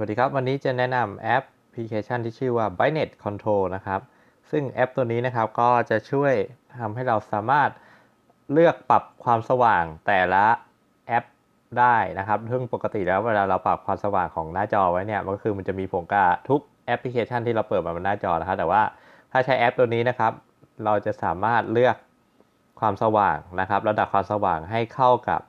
วัสดีครับ วันนี้จะแนะนำแอปพลิเคชันที่ชื่อว่า Bynet Control นะครับ ซึ่งแอปตัวนี้นะครับก็จะช่วยทำให้เราสามารถเลือกปรับความสว่างแต่ละแอปได้นะครับซึ่งปกติแล้วเวลาเราปรับความสว่างของหน้าจอไว้เนี่ยมันก็คือมันจะมีผงกาทุกแอปพลิเคชันที่เราเปิดมาบนหน้าจอนะครับ แต่ว่าถ้าใช้แอปตัวนี้นะครับ เราจะสามารถเลือกความสว่างนะครับ ระดับความสว่างให้เข้ากับ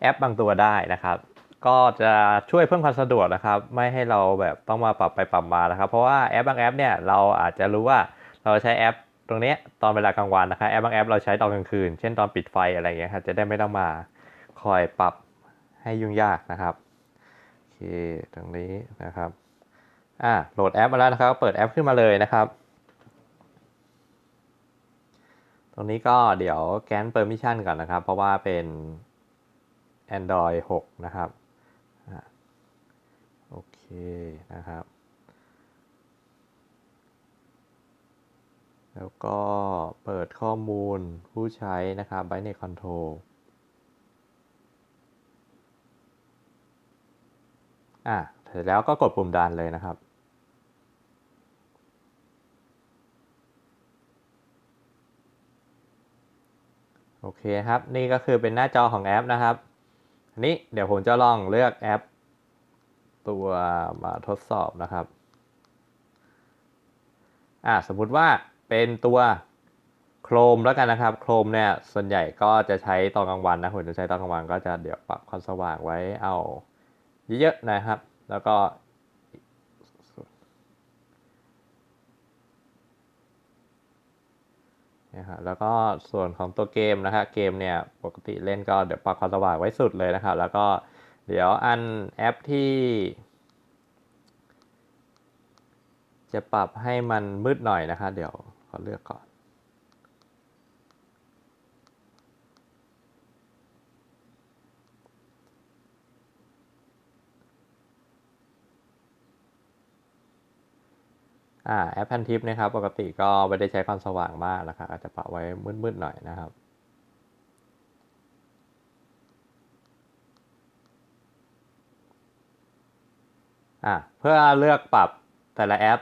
แอปบางตัวได้นะครับ ก็จะช่วยเพิ่มความสะดวกนะครับ ไม่ให้เราแบบต้องมาปรับไปปรับมานะครับ เพราะว่าแอปบางแอปเนี่ยเราอาจจะรู้ว่าเราใช้แอปตรงนี้ตอนเวลากลางวันนะครับแอปบางแอปเราใช้ตอนกลางคืน เช่นตอนปิดไฟอะไรอย่างเงี้ยครับจะได้ไม่ต้องมาคอยปรับให้ยุ่งยากนะครับโอเคตรงนี้นะครับอ่าโหลดแอปมาแล้วนะครับ เปิดแอปขึ้นมาเลยนะครับ ตรงนี้ก็เดี๋ยวแกนเปอร์มิชันก่อนนะครับ เพราะว่าเป็น Android 6 นะครับ นะครับ แล้วก็เปิดข้อมูลผู้ใช้นะครับ b y n e t Control อะเสร็จแล้วก็กดปุ่มดันเลยนะครับโอเคครับ นี่ก็คือเป็นหน้าจอของแอปนะครับอันนี้เดี๋ยวผมจะลองเลือกแอป ตัวมาทดสอบนะครับ อ่าสมมุติว่าเป็นตัวโครมแล้วกันนะครับ โครมเนี่ยส่วนใหญ่ก็จะใช้ตอนกลางวันนะผมจะใช้ตอนกลางวันก็จะเดี๋ยวปรับความสว่างไว้เอาเยอะๆนะครับ แล้วก็นะฮะแล้วก็ส่วนของตัวเกมนะครับเกมเนี่ยปกติเล่นก็เดี๋ยวปรับความสว่างไว้สุดเลยนะครับ แล้วก็ เดี๋ยวอันแอปที่ จะปรับให้มันมืดหน่อยนะครับเดี๋ยวขอเลือกก่อน อ่าแอปพันทิปนะครับ ปกติก็ไม่ได้ใช้ความสว่างมากนะครับอาจจะปรับไว้มืดๆหน่อยนะครับ อะเพื่อเลือกปรับแต่ละแอป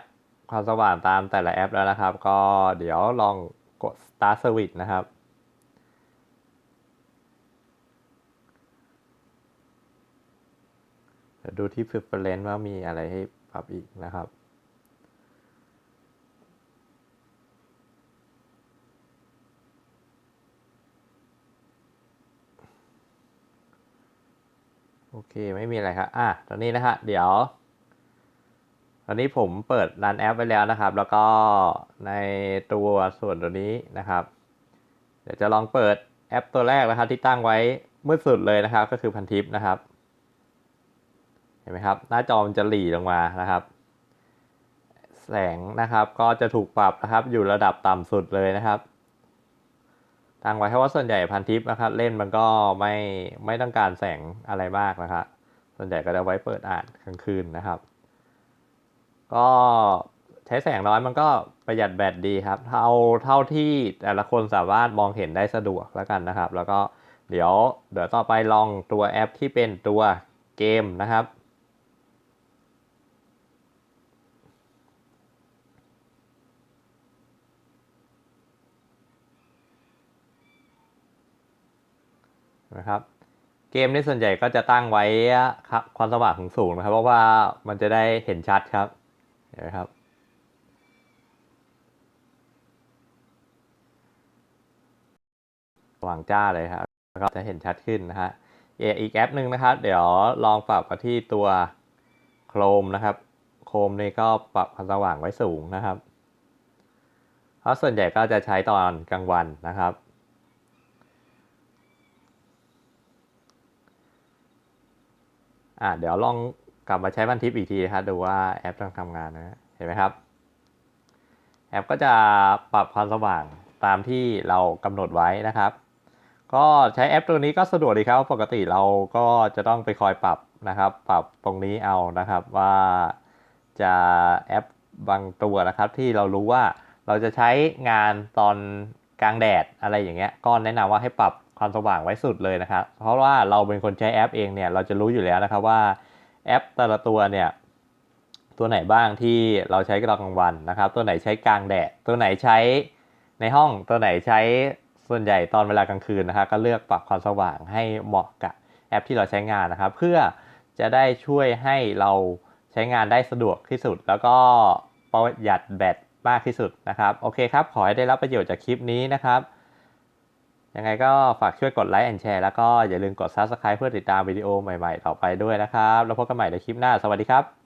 ความสว่างตามแต่ละแอปแล้วนะครับ ก็เดี๋ยวลองกด start switch นะครับเดี๋ยวดูที่ preference ว่ามีอะไรให้ปรับอีกนะครับโอเค ไม่มีอะไรครับ อะ ตอนนี้นะฮะ เดี๋ยว ตอนนี้ผมเปิดรันแอปไว้แล้วนะครับ แล้วก็ในตัวส่วนตัวนี้นะครับ เดี๋ยวจะลองเปิดแอปตัวแรกนะครับ ที่ตั้งไว้มืดสุดเลยนะครับ ก็คือพันทิปนะครับ เห็นไหมครับ หน้าจอมันจะหลีลงมานะครับ แสงนะครับก็จะถูกปรับนะครับ อยู่ระดับต่ำสุดเลยนะครับ ตั้งไว้เพราะว่าส่วนใหญ่พันทิปนะครับ เล่นมันก็ไม่ไม่ต้องการแสงอะไรมากนะครับส่วนใหญ่ก็จะไว้เปิดอ่านกลางคืนนะครับ ก็ใช้แสงน้อยมันก็ประหยัดแบตดีครับ เท่าเท่าที่แต่ละคนสามารถมองเห็นได้สะดวกแล้วกันนะครับ แล้วก็เดี๋ยวเดี๋ยวต่อไปลองตัวแอปที่เป็นตัวเกมนะครับ นะครับ เกมในส่วนใหญ่ก็จะตั้งไว้ครับความสว่างสูงสูงนะครับ เพราะว่ามันจะได้เห็นชัดครับ นไหมครับวางจ้าเลยครับแล้วก็จะเห็นชัดขึ้นนะฮะอีกแอปหนึ่งนะครับ เดี๋ยวลองปรับมาที่ตัวโครมนะครับ โครมนี่ก็ปรับความสว่างไว้สูงนะครับ เพราะส่วนใหญ่ก็จะใช้ตอนกลางวันนะครับอ่าเดี๋ยวลอง กลับมาใช้บันทิปอีกทีนะครับดูว่าแอปต้องทำงานนะเห็นไหมครับ แอปก็จะปรับความสว่างตามที่เรากำหนดไว้นะครับ ก็ใช้แอปตัวนี้ก็สะดวกดีครับ ปกติเราก็จะต้องไปคอยปรับนะครับ ปรับตรงนี้เอานะครับว่าจะแอปบางตัวนะครับ ที่เรารู้ว่าเราจะใช้งานตอนกลางแดดอะไรอย่างเงี้ยก็แนะนำว่าให้ปรับความสว่างไว้สุดเลยนะครับ เพราะว่าเราเป็นคนใช้แอปเองเนี่ยเราจะรู้อยู่แล้วนะครับว่า แอปแต่ละตัวเนี่ยตัวไหนบ้างที่เราใช้ตอนกลางวันนะครับ ตัวไหนใช้กลางแดด ตัวไหนใช้ในห้อง ตัวไหนใช้ส่วนใหญ่ตอนเวลากลางคืนนะครับก็เลือกปรับความสว่างให้เหมาะกับแอปที่เราใช้งานนะครับ เพื่อจะได้ช่วยให้เราใช้งานได้สะดวกที่สุด แล้วก็ประหยัดแบตมากที่สุดนะครับ โอเคครับ ขอให้ได้รับประโยชน์จากคลิปนี้นะครับ ยังไงก็ฝากช่วยกดไลค์แอนแชร์แล้วก็อย่าลืมกด Subscribe เพื่อติดตามวิดีโอใหม่ๆ ต่อไปด้วยนะครับ แล้วพบกันใหม่ในคลิปหน้า สวัสดีครับ